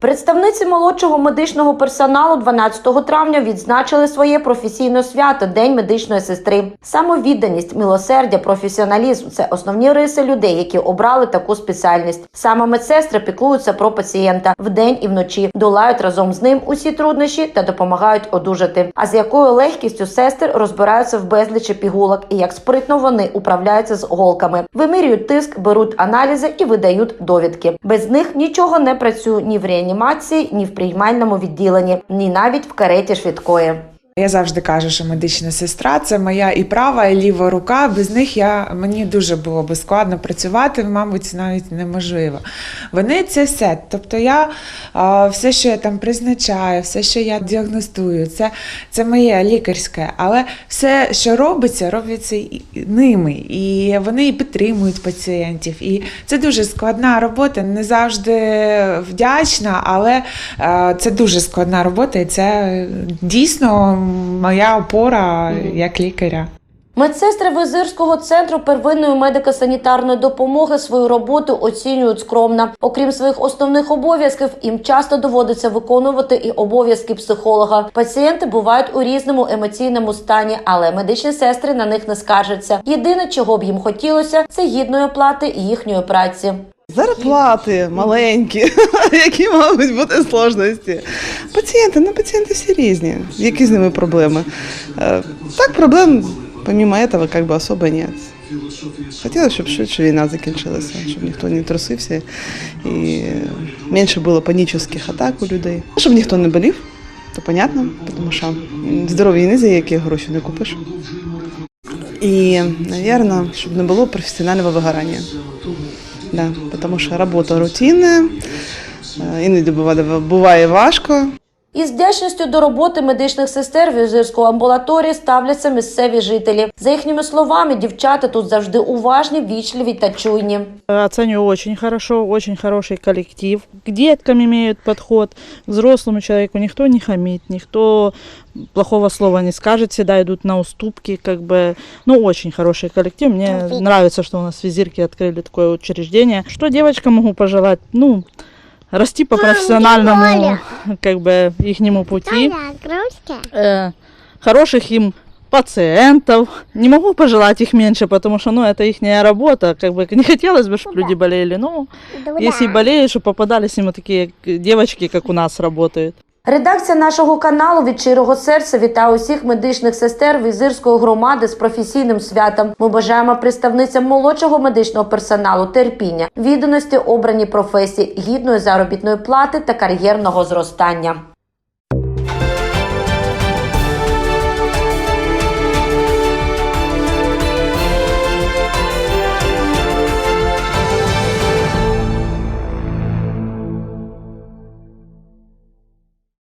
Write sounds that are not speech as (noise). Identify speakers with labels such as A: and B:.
A: Представниці молодшого медичного персоналу 12 травня відзначили своє професійне свято День медичної сестри. Самовідданість, милосердя, професіоналізм це основні риси людей, які обрали таку спеціальність. Саме медсестри піклуються про пацієнта вдень і вночі, долають разом з ним усі труднощі та допомагають одужати. А з якою легкістю сестри розбираються в безлічі пігулок і як спритно вони управляються з голками, вимірюють тиск, беруть аналізи і видають довідки. Без них нічого не працює ні в реанімації, ні в приймальному відділенні, ні навіть в кареті швидкої.
B: Я завжди кажу, що медична сестра це моя і права, і ліва рука. Без них я мені дуже було би складно працювати, мабуть, навіть неможливо. Вони це все. Тобто, я все, що я там призначаю, все, що я діагностую, це, це моє лікарське. Але все, що робиться, робиться ними. І вони і підтримують пацієнтів. І це дуже складна робота, не завжди вдячна, але це дуже складна робота, і це дійсно моя опора як лікаря.
A: Медсестри Визирського центру первинної медико-санітарної допомоги свою роботу оцінюють скромно. Окрім своїх основних обов'язків, їм часто доводиться виконувати і обов'язки психолога. Пацієнти бувають у різному емоційному стані, але медичні сестри на них не скаржаться. Єдине, чого б їм хотілося, це гідної оплати їхньої праці.
C: Зарплати маленькі, (laughs) які можуть бути складності. Пацієнти, ну пацієнти всі різні. Які з ними проблеми? Е, Так, проблем, помимо этого, как бы особо нет. Хотілося, щоб швидше війна закінчилася, щоб ніхто не трусився і менше було панічних атак у людей. Щоб ніхто не болів, то понятно, тому що здоров'я не за які гроші не купиш. І, мабуть, щоб не було професіонального вигорання. Да, тому що робота рутинна, іноді буває, буває важко.
A: Із вдячністю до роботи медичних сестер візирської амбулаторії ставляться місцеві жителі. За їхніми словами, дівчата тут завжди уважні, вічливі та чуйні.
D: Оцениваю очень хорошо, очень хороший коллектив. К деткам имеют подход, к взрослому человеку никто не хамит, никто плохого слова не скажет, всегда идут на уступки, как бы, ну, очень хороший коллектив. Мне нравится, что у нас в Визирке открыли такое учреждение. Что девочкам могу пожелать? Ну, расти по профессиональному, (laughs) как бы, ихнему пути. Э, хороших им пациентов. Не могу пожелать их меньше, потому что, ну, это их работа. Как бы не хотелось бы, чтобы люди болели. Но если болеют, чтобы попадались им вот такие девочки, как у нас работают.
A: Редакція нашого каналу від щирого серця вітає усіх медичних сестер візирської громади з професійним святом. Ми бажаємо представницям молодшого медичного персоналу терпіння, відданості обраній професії, гідної заробітної плати та кар'єрного зростання.